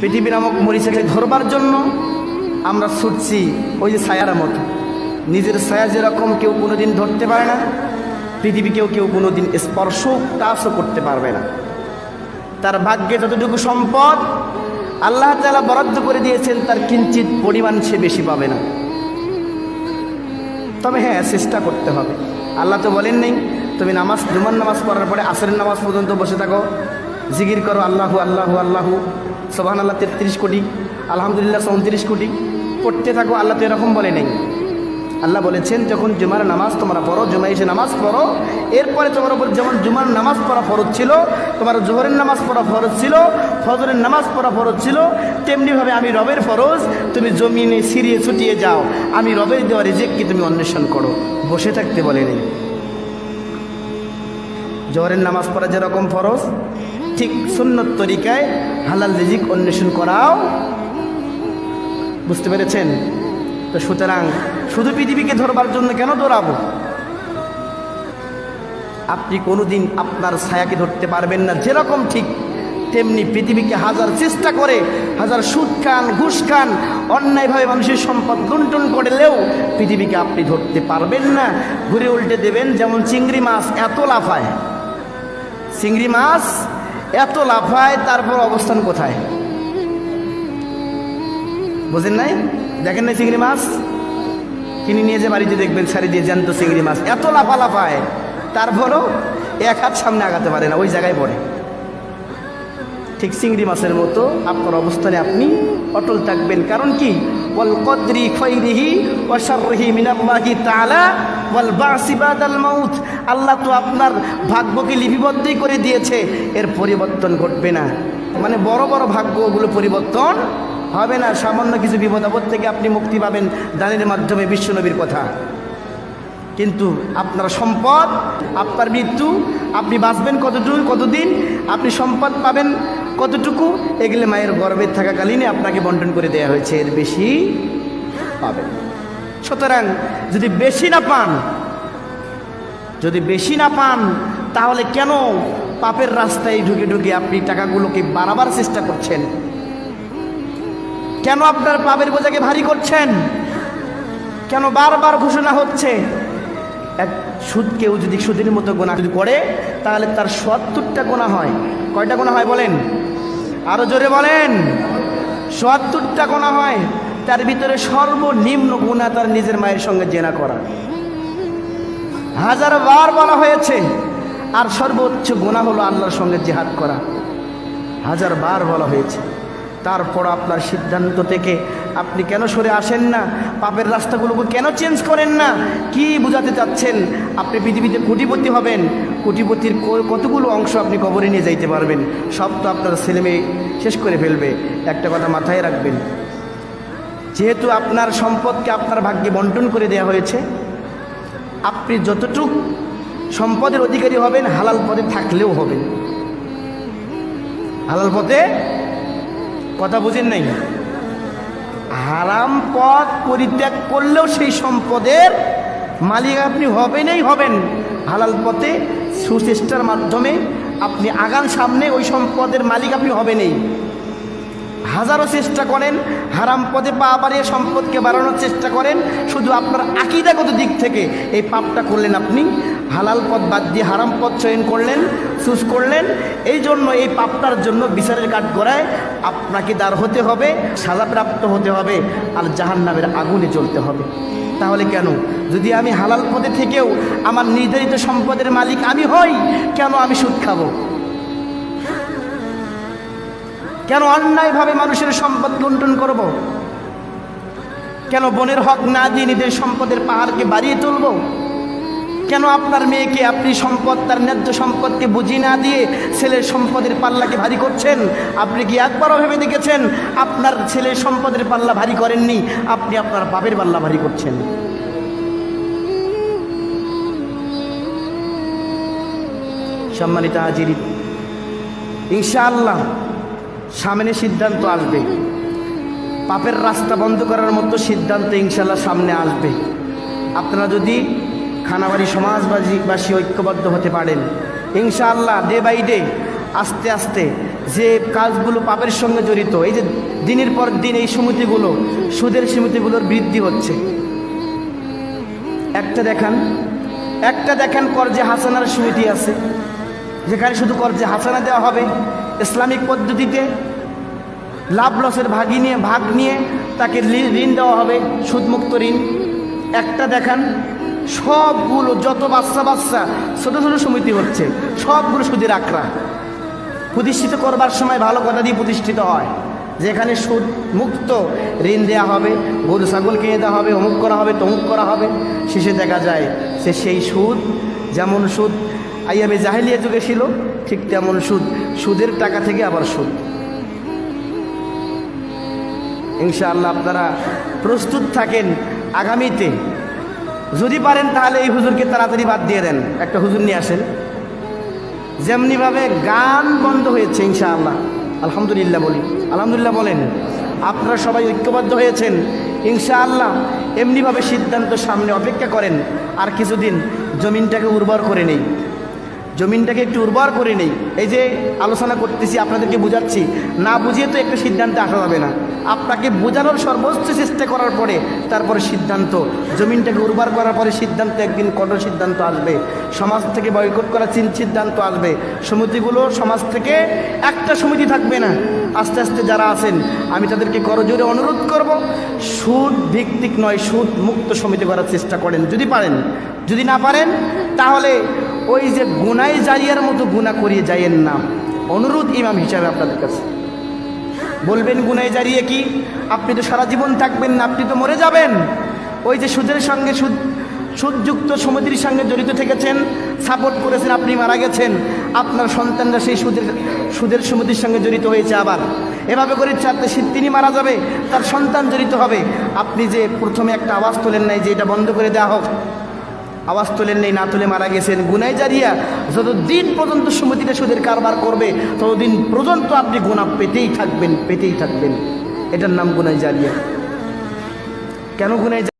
পৃথিবী নামক মরিচাকে ধরবার জন্য আমরা ছুটছি ওই যে ছায়ার মতো। নিজের ছায়া যেরকম কেউ কোনোদিন ধরতে পারে না, পৃথিবীকেও কেউ কোনোদিন স্পর্শ, টাচও করতে পারবে না। তার ভাগ্যে যতটুকু সম্পদ, আল্লাহ তালা বরাদ্দ করে দিয়েছেন, তার কিঞ্চিত পরিমাণ সে বেশি পাবে না। তবে হ্যাঁ চেষ্টা করতে হবে। আল্লাহ তো বলেন নেই তুমি নামাজ, জুমার নামাজ পড়ার পরে আসরের নামাজ পর্যন্ত বসে থাকো। জিকির করো, আল্লাহু আল্লাহু আল্লাহু। সোবাহান আল্লাহ তেত্রিশ কোটি। আলহামদুলিল্লাহ চৌত্রিশ কোটি। পড়তে থাকো, আল্লাহ তো এরকম বলে নেই। আল্লাহ বলেছেন, যখন জুমার নামাজ তোমরা পড়ো জুমা এসে নামাজ পড়ো, এরপরে তোমার উপর যেমন জুমার নামাজ পড়া ফরজ ছিল, তোমার জোহরের নামাজ পড়া ফরজ ছিল, ফজরের নামাজ পড়া ফরজ ছিল, তেমনিভাবে আমি রবের ফরজ, তুমি জমিনে সিরিয়ে ছুটিয়ে যাও। আমি রবের দেওয়া রিজেক্টকে তুমি অন্বেষণ করো? বসে থাকতে বলেনি জোহরের নামাজ পড়া যেরকম ফরজ ঠিক সুন্নত তরিকায় হালাল রিজিক অন্বেষণ করাও। বুঝতে পেরেছেন? তো সুতরাং শুধু পৃথিবীকে ধরবার জন্য কেন দৌড়াবো আপনি কোনোদিন আপনার ছায়াকে ধরতে পারবেন না। যেরকম ঠিক তেমনি পৃথিবীকে হাজার চেষ্টা করে, হাজার সুদ খান ঘুষ খান অন্যায়ভাবে মানুষের সম্পদ লুণ্ঠন করলেও পৃথিবীকে আপনি ধরতে পারবেন না। ঘুরে উল্টে দেবেন, যেমন চিংড়ি মাছ এত লাফায়। চিংড়ি মাছ এত লাফায় তারপর অবস্থান কোথায়? বোঝেন নাই? দেখেন নাই চিংড়ি মাছ? কিনে নিয়ে যে বাড়িতে দেখবেন, সারি দিয়ে জ্যান্ত চিংড়ি মাছ। এত লাফা লাফায় তারপরও এক হাত সামনে আগাতে পারে না, ওই জায়গায় পড়ে। ঠিক চিংড়ি মাছের মতো আপনার অবস্থানে আপনি অটল থাকবেন। কারণ কি? ওয়াল কদরি খৈরিহি ওয়া শাররিহি মিনাল্লাহি তাআলা ওয়াল বাসি বাদাল মাউত। আল্লাহ তো আপনার ভাগ্যকে লিপিবদ্ধই করে দিয়েছে, এর পরিবর্তন ঘটবে না। মানে বড় বড় ভাগ্যগুলো পরিবর্তন হবে না। সামান্য কিছু বিপদ আপদ থেকে আপনি মুক্তি পাবেন দানের মাধ্যমে বিশ্বনবীর কথা। কিন্তু আপনার সম্পদ, আপনার মৃত্যু, আপনি বাঁচবেন কতটুকু কতদিন, আপনি সম্পদ পাবেন কতটুকু? এগুলো মায়ের গর্ভে থাকাকালীনই আপনাকে বন্টন করে দেওয়া হয়েছে, এর বেশি পাবেন সুতরাং যদি বেশি না পান, যদি বেশি না পান, তাহলে কেন পাপের রাস্তায় ঢুকে ঢুকে আপনি টাকাগুলোকে বাড়াবার চেষ্টা করছেন? কেন আপনার পাপের বোঝাকে ভারী করছেন? কেন বারবার ঘোষণা হচ্ছে? এক সুদ কেউ যদি সুদের মতো গোনা যদি করে, তাহলে তার সত্তরটা গোনা হয়। কয়টা গোনা হয় বলেন? আরও জোরে বলেন। সত্তরটা গোনা হয়, তার ভিতরে সর্বনিম্ন গুণা তার নিজের মায়ের সঙ্গে জেনা করা। হাজার বার বলা হয়েছে, আর সর্বোচ্চ গুণা হলো আল্লাহর সঙ্গে জেহাদ করা। হাজার বার বলা হয়েছে। তারপর আপনার সিদ্ধান্ত থেকে আপনি কেন সরে আসেন না? পাপের রাস্তাগুলোকে কেন চেঞ্জ করেন না? কি বোঝাতে চাচ্ছেন? আপনি পৃথিবীতে কোটিপতি হবেন। কোটিপতির কতগুলো অংশ আপনি কবরে নিয়ে যাইতে পারবেন? সব তো আপনার ছেলেমেয়ে শেষ করে ফেলবে। একটা কথা মাথায় রাখবেন। যেহেতু আপনার সম্পদকে আপনার ভাগ্যে বন্টন করে দেওয়া হয়েছে, আপনি যতটুক সম্পদের অধিকারী হবেন, হালাল পথে থাকলেও হবেন। হালাল পথে কথা বুঝেন নাই? হারাম পথ পরিত্যাগ করলেও সেই সম্পদের মালিক আপনি হবেনই হবেন। হালাল পথে সুচেষ্টার মাধ্যমে আপনি আগান সামনে ওই সম্পদের মালিক আপনি হবেনই হাজারো চেষ্টা করেন, হারাম পদে পা বাড়িয়ে সম্পদকে বাড়ানোর চেষ্টা করেন, শুধু আপনার আকিদাগত দিক থেকে এই পাপটা করলেন আপনি। হালাল পথ বাদ দিয়ে হারাম পথ চয়ন করলেন, চুজ করলেন। এই জন্য এই পাপটার জন্য বিচারের কাঠ গড়ায় আপনাকে দাঁড় হতে হবে, সাজাপ্রাপ্ত হতে হবে আর জাহান নামের আগুনে জ্বলতে হবে। তাহলে কেন? যদি আমি হালাল পথে থেকেও আমার নির্ধারিত সম্পদের মালিক আমি হই, কেন আমি সুদ খাব? কেন অন্যায়ভাবে মানুষের সম্পদ লুণ্ঠন করব। কেন বনের হক না দিয়ে নিজের সম্পদের পাহাড়কে বাড়িয়ে তুলব? কেন আপনার মেয়েকে আপনি সম্পদ, তার ন্যায্য সম্পদকে বুঝি না দিয়ে ছেলের সম্পদের পাল্লাকে ভারী করছেন? আপনি কি একবারও ভেবে দেখেছেন আপনার ছেলের সম্পদের পাল্লা ভারী করেননি? আপনি আপনার বাপের পাল্লা ভারী করছেন। সম্মানিত হাজিরি, ইনশাআল্লাহ সামনে সিদ্ধান্ত আসবে। পাপের রাস্তা বন্ধ করার মতো সিদ্ধান্ত ইনশাল্লাহ সামনে আসবে। আপনারা যদি খানাবাড়ি সমাজবাসী ঐক্যবদ্ধ হতে পারেন। ইনশাআল্লাহ ডে বাই ডে আস্তে আস্তে যে কাজগুলো পাপের সঙ্গে জড়িত, এই যে দিনের পর দিন এই সমিতিগুলো, সুদের সমিতিগুলোর বৃদ্ধি হচ্ছে। একটা দেখান, একটা দেখেন কর্জে হাসানার সমিতি আছে, যেখানে শুধু কর্জে হাসানা দেওয়া হবে। ইসলামিক পদ্ধতিতে লাভ লসের ভাগি নিয়ে, ভাগ নিয়ে তাকে ঋণ দেওয়া হবে, সুদমুক্ত ঋণ। একটা দেখান সবগুলো, যত বাচ্চা বাচ্চা, ছোটো ছোটো সমিতি হচ্ছে, সবগুলো সুদের আঁকড়া প্রতিষ্ঠিত করবার সময় ভালো কথা দিয়ে প্রতিষ্ঠিত হয়। যেখানে সুদ মুক্ত, ঋণ দেওয়া হবে, গরু, ছাগল কিনে দেওয়া হবে, অমুক করা হবে, তমুক করা হবে, শেষে দেখা যায় সে সেই সুদ, যেমন সুদ আইয়াবে জাহেলিয়া যুগে ছিল, ঠিক তেমন সুদ সুদের টাকা থেকে আবার সুদ। ইনশাআল্লাহ আপনারা প্রস্তুত থাকেন আগামীতে। যদি পারেন তাহলে এই হুজুরকে তাড়াতাড়ি বাদ দিয়ে দেন। একটা হুজুর নিয়ে আসেন। যেমনিভাবে গান বন্ধ হয়েছে ইনশাআল্লাহ। আলহামদুলিল্লাহ বলি। আলহামদুলিল্লাহ বলেন, আপনারা সবাই ঐক্যবদ্ধ হয়েছেন? ইনশাআল্লাহ। এমনিভাবে সিদ্ধান্ত সামনে অপেক্ষা করেন। আর কিছুদিন জমিনটাকে উর্বর করে নেই। জমিনটাকে একটু উর্বর করে নেই। এই যে আলোচনা করতেছি, আপনাদেরকে বোঝাচ্ছি। না বুঝিয়ে তো একটা সিদ্ধান্তে আসা যাবে না। আপনাকে বোঝানোর সর্বোচ্চ চেষ্টা করার পরে তারপরে সিদ্ধান্ত। জমিনটাকে উর্বর করার পরে সিদ্ধান্ত, একদিন কঠোর সিদ্ধান্ত আসবে। সমাজ থেকে বয়কট করার সিদ্ধান্ত আসবে। সমিতিগুলো সমাজ থেকে একটা সমিতি থাকবে না। আস্তে আস্তে যারা আছেন, আমি তাদেরকে করজোরে অনুরোধ করব, সুদ ভিত্তিক নয়, সুদ মুক্ত সমিতি করার চেষ্টা করেন। যদি পারেন, যদি না পারেন, তাহলে ওই যে গুনাই জারিয়ার মতো গুণা করিয়ে যাইয়েন না। অনুরোধ ইমাম হিসাবে আপনাদের কাছে। বলবেন, গুনাই জারিয়ে কি? আপনি তো সারা জীবন থাকবেন না, আপনি তো মরে যাবেন। ওই যে সুদের সঙ্গে সুদ, সুদযুক্ত সমিতির সঙ্গে জড়িত থেকেছেন, সাপোর্ট করেছেন, আপনি মারা গেছেন। আপনার সন্তানরা সেই সুদের সুদের সমিতির সঙ্গে জড়িত হয়েছে আবার। এভাবে করে চারটে তিনি মারা যাবে, তার সন্তান জড়িত হবে। আপনি যে প্রথমে একটা আওয়াজ তোলেন নাই যে এটা বন্ধ করে দেওয়া হোক। আওয়াজ তোলেন নেই, না তুলে মারা গেছেন। গুনায় জারিয়া যতদিন পর্যন্ত সমিতিটা সুদের কারবার করবে, ততদিন পর্যন্ত আপনি গুণা পেতেই থাকবেন পেতেই থাকবেন। এটার নাম গুনায় জারিয়া। কেন গুনাই